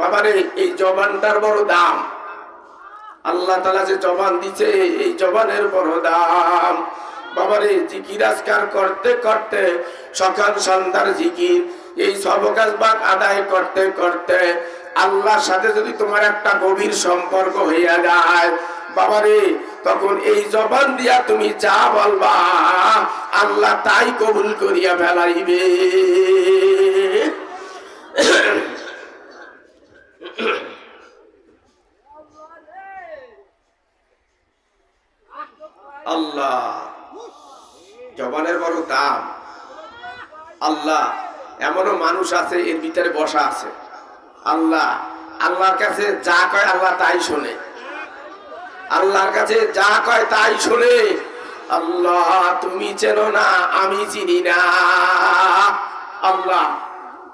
বাবারে, এই জবানটার বড় দাম। আল্লাহ তালা যে জবান দিছে, এই জবানের বড় দাম। বাবারে, জিকির আজকার করতে করতে, সকাল সন্ধ্যার জিকির, এই সবকাশ বাক আদায় করতে করতে, আল্লাহর সাথে যদি তোমার একটা গভীর সম্পর্ক হইয়া যায়, বাবারে, তখন এই জবান দিয়া তুমি যা বলবা, আল্লাহ তাই কবুল করিয়া ফেলাইবে আল্লাহ জবানের বড় দাম আল্লাহ, এমনও মানুষ আছে, এর ভিতরে বসা আছে। আল্লাহ, আল্লাহর কাছে যা কয় আল্লাহ তাই শোনে। আল্লাহর কাছে যা কয় তাই শোনে। আল্লাহ, তুমি চেনো না, আমি চিনি না। আল্লাহ,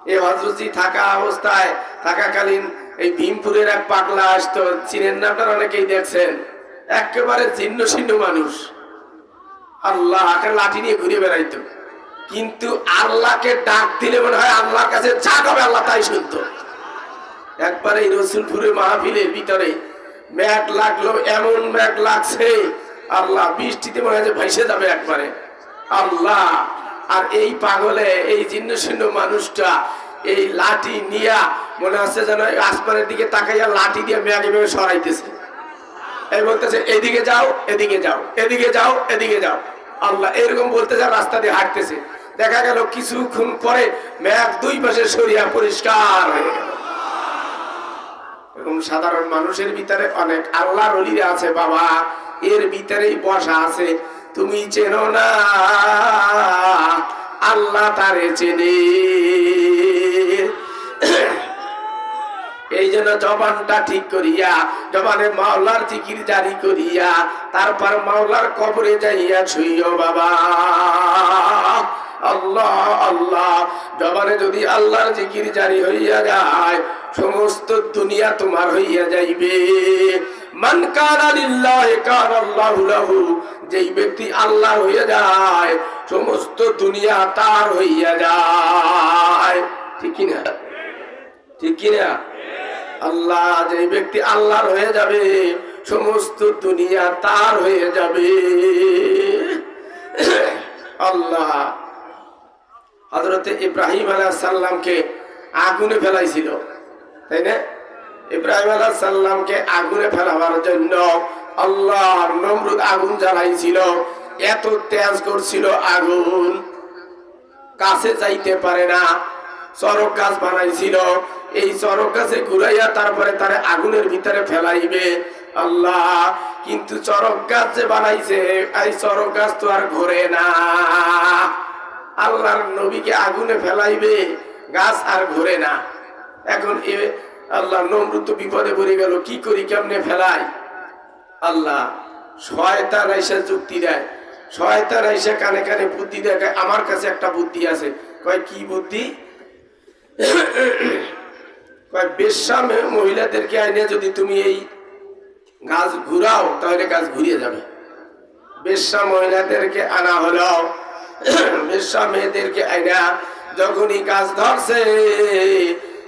এ হজরতি থাকা অবস্থায়, থাকাকালীন এই ভীমপুরের এক পাগলা আসতো, চিনেন না অনেকেই দেখছেন। একেবারে ছিন্ন ছিন্ন মানুষ। আল্লাহ লাঠি নিয়ে ঘুরে বেড়াইতো। কিন্তু আল্লাহকে ডাক দিলে মনে হয় আল্লাহর কাছে যা হবে, আল্লাহ তাই শুনতো। একবার এই রসুলপুরের মাহফিলের ভিতরে ম্যাগ লাগল, এমন ম্যাগ লাগছে, আল্লাহ বৃষ্টিতে মনে হয় যে ভাইসে যাবে একবারে। আল্লাহ, আর এই পাগলে, এই জীর্ণ শীর্ণ মানুষটা, এই লাঠি নিয়া মনে হচ্ছে যেন আসমানের দিকে তাকাইয়া লাঠি দিয়ে ম্যাগে মেঘে সরাইতেছে। এই বলতেছে, এদিকে যাও এদিকে যাও এদিকে যাও এদিকে যাও। আল্লাহ এরকম বলতেছে আর রাস্তা দিয়ে হাঁটতেছে। দেখা গেল কিছুক্ষণ পরে ম্যাগ দুই পাশে সরিয়া পরিষ্কার হয়ে গেল। সাধারণ মানুষের ভিতরে অনেক আল্লাহর অলিরা আছে, বাবা। এর ভিতরেই বসা আছে। তুমি চেনো না, আল্লাহ তারে চেনে। এই জন্য জবানটা ঠিক করিয়া, জবানে মাওলার জিকির জারি করিয়া, তারপর মাওলার কবরে যাইয়া ছুইও বাবা। আল্লাহ আল্লাহ। জবানে যদি আল্লাহর জিকির জারি হইয়া যায়, সমস্ত দুনিয়া তোমার হইয়া যাইবে। মান কানা লিল্লাহি, কানা আল্লাহু লাহু। যেই ব্যক্তি আল্লাহ হইয়া যায়, সমস্ত দুনিয়া তার হইয়া যায়। ঠিক কি না? ঠিক কি না? আল্লাহ যে ব্যক্তি আল্লাহর হয়ে যাবে, সমস্ত দুনিয়া তার হয়ে যাবে। আল্লাহ। হজরতে ইব্রাহিম আলাহ সাল্লামকে আগুনে ফেলাইছিল, তাই না? ইব্রাহিম আলাহ সাল্লামকে আগুনে ফেলাবার জন্য আল্লাহ নমরুদ আগুন জ্বালাইছিল, এত তেজ করছিল আগুন। কাছে যাইতে পারে না, চরক গাছ বানাইছিল, এই চরক গাছে ঘুরাইয়া তারপরে তারে আগুনের ভিতরে ফেলাইবে আল্লাহ। কিন্তু চরক গাছ যে বানাইছে, এই চরক গাছ তো আর ঘোরে না। আল্লাহর নবীকে আগুনে ফেলাইবে, গাছ আর ঘোরে না। এখন এ আল্লাহ নমরুদ তো বিপদে পড়ে গেল, কি করি, কেমনে ফেলাই? আল্লাহ শয়তান এসে যুক্তি দেয়। শয়তান এসে কানে কানে বুদ্ধি দেখায় আমার কাছে একটা বুদ্ধি আছে। কয়, কি বুদ্ধি? কয় বেশ্যা মহিলাদেরকে আইনে যদি তুমি এই গাছ ঘুরাও, তাহলে গাছ ঘুরিয়ে যাবে। বেশ্যা মহিলাদেরকে আনা হলো বেশ্যা মেয়েদেরকে যখনই গাছ ধরছে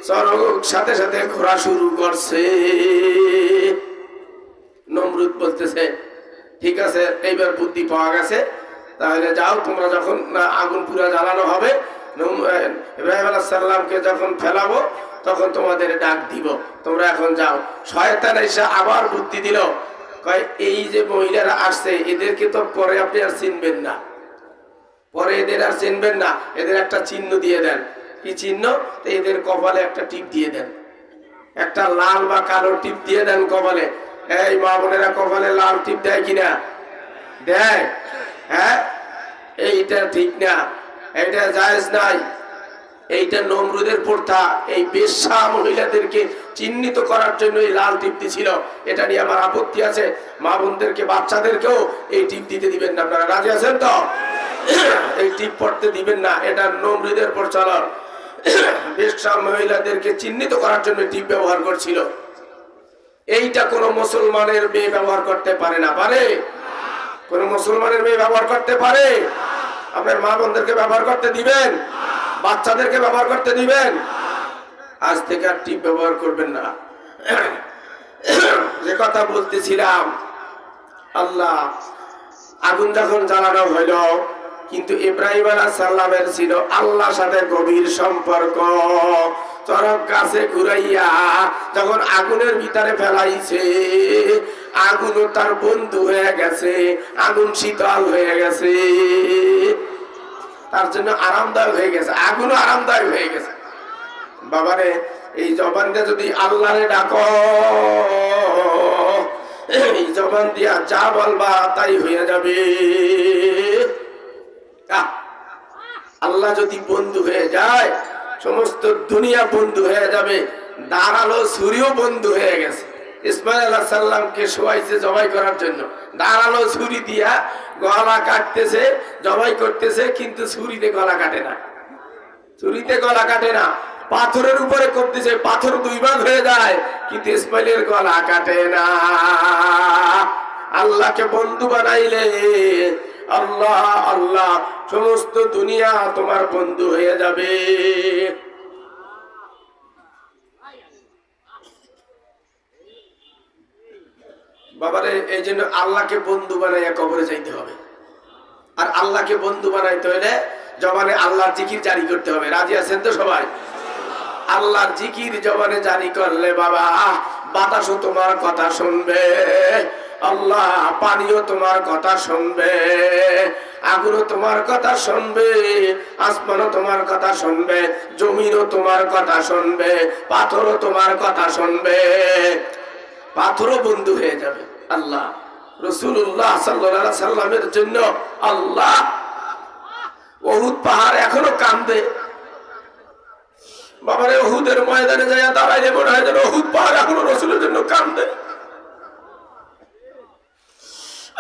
চরক সাথে সাথে ঘোরা শুরু করছে। নমরুদ বলতেছে, ঠিক আছে, এইবার বুদ্ধি পাওয়া গেছে। তাহলে যাও, তোমরা যখন আগুন পুরা জ্বালানো হবে ইব্রাহিম সাল্লামকে যখন ফেলাবো, তখন তোমাদের ডাক দিব। তোমরা এখন যাও। শয়তান এসে আবার বুদ্ধি দিল। কয়, এই যে মহিলারা আসছে, এদেরকে তো পরে আপনি আর চিনবেন না। পরে এদের আর চিনবেন না। এদের একটা চিহ্ন দিয়ে দেন। কি চিহ্ন? এদের কপালে একটা টিপ দিয়ে দেন। একটা লাল বা কালো টিপ দিয়ে দেন কপালে। এই মা বোনেরা কপালে লাল টিপ দেয় কিনা? দেয়। হ্যাঁ? এইটা ঠিক না। এইটা জায়েজ নাই। এইটা নমরুদের প্রথা। এই বেশ্যা মহিলাদেরকে চিহ্নিত করার জন্য এই লাল টিপ ছিল। এটা নিয়ে আমার আপত্তি আছে। মা বোনদেরকে, বাচ্চাদেরকেও এই টিপ দিতে দিবেন না। আপনারা রাজি আছেন তো? এই টিপ পড়তে দিবেন না, এটা নমরুদের প্রচলন। বেশ্যা মহিলাদেরকে চিহ্নিত করার জন্য টিপ ব্যবহার করছিল। এইটা কোন মুসলমানের মেয়ে ব্যবহার করতে পারে না, পারে? কোন মুসলমানের মেয়ে ব্যবহার করতে পারে? আপনার মা বোনদেরকে ব্যবহার করতে দিবেন? বাচ্চাদেরকে ব্যবহার করতে দিবেন? আজ থেকে আর টিপ ব্যবহার করবেন না। যে কথা বলতেছিলাম, আল্লাহ আগুন যখন জ্বালানো হইল কিন্তু ইব্রাহিম আলাহ সাল্লামের ছিল আল্লাহর সাথে গভীর সম্পর্ক। চরক গাছে ঘুরাইয়া যখন আগুনের ভিতরে ফেলাইছে আগুনও তার বন্ধু হয়ে গেছে, আগুন শীতল হয়ে গেছে। তার জন্য আরামদায়ক হয়ে গেছে, আগুনও আরামদায়ক হয়ে গেছে। বাবারে, এই জবানটা যদি আল্লাহরে ডাকো, এই জবান দিয়া যা বলবা তাই হয়ে যাবে। আল্লাহ যদি বন্ধু হয়ে যায়, সমস্ত দুনিয়া বন্ধু হয়ে যাবে, দাঁড়াল ছুরিও বন্ধু হয়ে গেছে। ইসমাইল আল্লাহ সাল্লামকে শোয়াইছে জবাই করার জন্য। দাঁড়াল ছুরি দিয়া গলা কাটতেছে, জবাই করতেছে, কিন্তু ছুরিতে গলা কাটে না। ছুরিতে গলা কাটে না। পাথরের উপরে করতেছে পাথর দুই ভাগ হয়ে যায়, কিন্তু ইসমাইলের গলা কাটে না। আল্লাহকে বন্ধু বানাইলে আল্লাহ আল্লাহ, সমস্ত দুনিয়া তোমার বন্ধু হয়ে যাবে। বাবারে, এই জন্য আল্লাহকে বন্ধু বানাইয়া কবরে যাইতে হবে। আর আল্লাহকে বন্ধু বানাইতে হলে জবানে আল্লাহর জিকির জারি করতে হবে। রাজি আছেন তো সবাই? আল্লাহর জিকির জবানে জারি করলে বাবা, বাতাসও তোমার কথা শুনবে। আল্লাহ পানিও তোমার কথা শুনবে, আগুনও তোমার কথা শুনবে, আসমানও তোমার কথা শুনবে, জমিনও তোমার কথা শুনবে, পাথরও তোমার কথা শুনবে। পাথরও বন্ধু হয়ে যাবে আল্লাহ। রসুল্লাহ সাল্লাহ সাল্লামের জন্য আল্লাহ বহুত পাহাড় এখনও কান্দে। বাবারে, ওহুদের ময়দানে যায় দাঁড়াইলে মনে হয় যেন ওহুদ পাহাড় এখনও রসুলের জন্য কান্দে।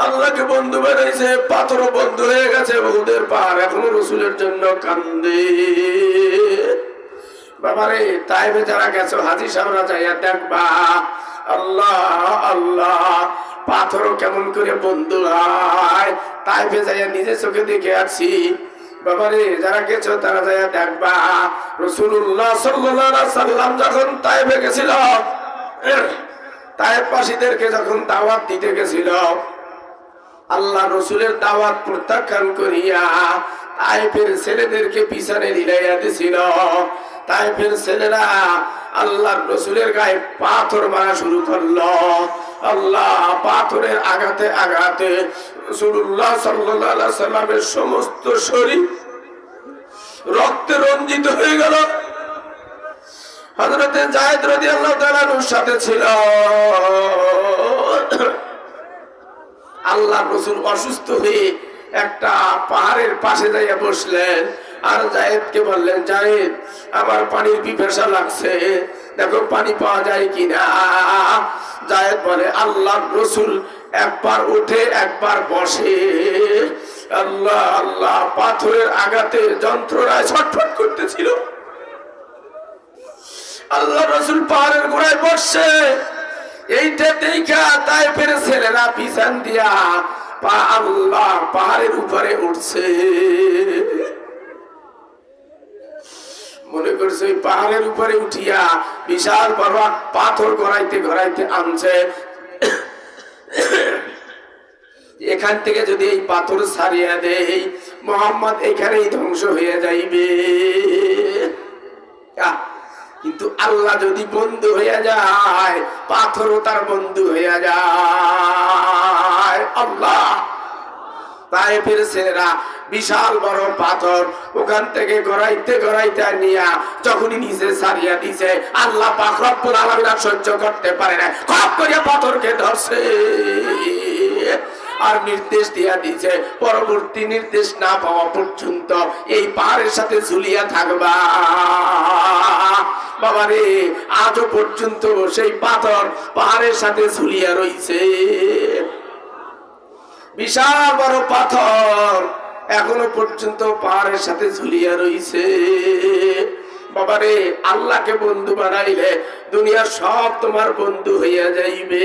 আল্লাহকে বন্ধু বানাইছে পাথর বন্ধু হয়ে গেছে বহুদের পাহাড় এখনও রসুলের জন্য কান্দে। বাবারে, তাইবে যারা গেছো, হাজি সামরা যাইয়া দেখবা, আল্লাহ আল্লাহ, পাথরও কেমন করে বন্ধু হয়। তাইবে যাইয়া নিজে চোখে দেখে আছি বাবারে, যারা গেছো, তারা যাইয়া দেখবা রসুল্লাহ সাল্লাহ সাল্লাম যখন তাইবে গেছিল তাইব পাশিদেরকে যখন দাওয়াত দিতে গেছিল আল্লাহ রসুলের দাওয়াত প্রত্যাখ্যান করিয়া তাইফের ছেলেদেরকে পিছনে দিলাইয়া দিছিল। তাইফের ছেলেরা আল্লাহ রসুলের গায়ে পাথর মারা শুরু করল। আল্লাহ পাথরের আঘাতে আঘাতে রসুল্লাহ সাল্লাহ সাল্লামের সমস্ত শরীর রক্তে রঞ্জিত হয়ে গেল। হজরতে জায়দ রদি আল্লাহ তালানুর সাথে ছিল। আল্লাহ রসুল অসুস্থ হয়ে একটা পাহাড়ের পাশে যাইয়া বসলেন। আর জায়েদকে বললেন, জায়েদ, আমার পানির পিপাসা লাগছে। দেখো, পানি পাওয়া যায় কিনা? জায়েদ বলে আল্লাহ রসুল একবার উঠে একবার বসে। আল্লাহ আল্লাহ, পাথরের আঘাতে যন্ত্রণায় ছটফট করতেছিল। আল্লাহ রসুল পাহাড়ের গোড়ায় বসছে। এইটা দেখা তাই ফেরে ছেলেরা পিছান দিয়া পা আল্লাহ পাহাড়ের উপরে উঠছে। মনে করছে ওই পাহাড়ের উপরে উঠিয়া বিশাল বড় পাথর গড়াইতে গড়াইতে আনছে। এখান থেকে যদি এই পাথর সারিয়া দেয়, মোহাম্মদ এখানেই ধ্বংস হয়ে যাইবে। আহ। কিন্তু আল্লাহ যদি বন্ধু হইয়া যায়, পাথরও তার বন্ধু হইয়া যায়। আল্লাহ! তাইফের ছেলেরা বিশাল বড় পাথর ওখান থেকে গড়াইতে গড়াইতে নিয়া যখনই নিচে সারিয়া দিছে, আল্লাহ পাক রব্বুল সহ্য করতে পারে না। খপ করিয়া পাথরকে ধরছে। আর নির্দেশ দিয়া দিছে, পরবর্তী নির্দেশ না পাওয়া পর্যন্ত এই পাহাড়ের সাথে ঝুলিয়া থাকবা। বাবারে, আজও পর্যন্ত সেই পাথর পাহাড়ের সাথে ঝুলিয়া রইছে। বিশাল বড় পাথর এখনও পর্যন্ত পাহাড়ের সাথে ঝুলিয়া রইছে। বাবারে, আল্লাহকে বন্ধু বানাইলে দুনিয়ার সব তোমার বন্ধু হইয়া যাইবে।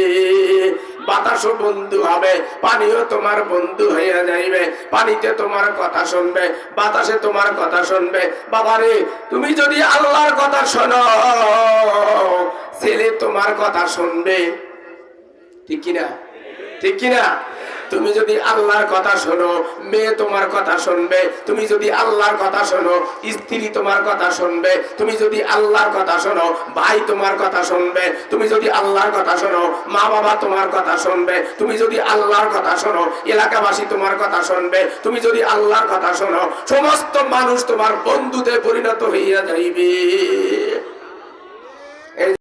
বাতাসও বন্ধু হবে, পানিও তোমার বন্ধু হইয়া যাইবে। পানিতে তোমার কথা শুনবে, বাতাসে তোমার কথা শুনবে। বাবারে, তুমি যদি আল্লাহর কথা শোনো, ছেলে তোমার কথা শুনবে। ঠিক কিনা? ঠিক কিনা? তুমি যদি আল্লাহর কথা শোনো, মেয়ে তোমার কথা শুনবে। তুমি যদি আল্লাহর কথা শোনো, স্ত্রী তোমার কথা শুনবে। তুমি যদি আল্লাহর কথা শোনো, ভাই তোমার কথা শুনবে। তুমি যদি আল্লাহর কথা শোনো মা বাবা তোমার কথা শুনবে। তুমি যদি আল্লাহর কথা শোনো, এলাকাবাসী তোমার কথা শুনবে। তুমি যদি আল্লাহর কথা শোনো, সমস্ত মানুষ তোমার বন্ধুতে পরিণত হইয়া যাইবে।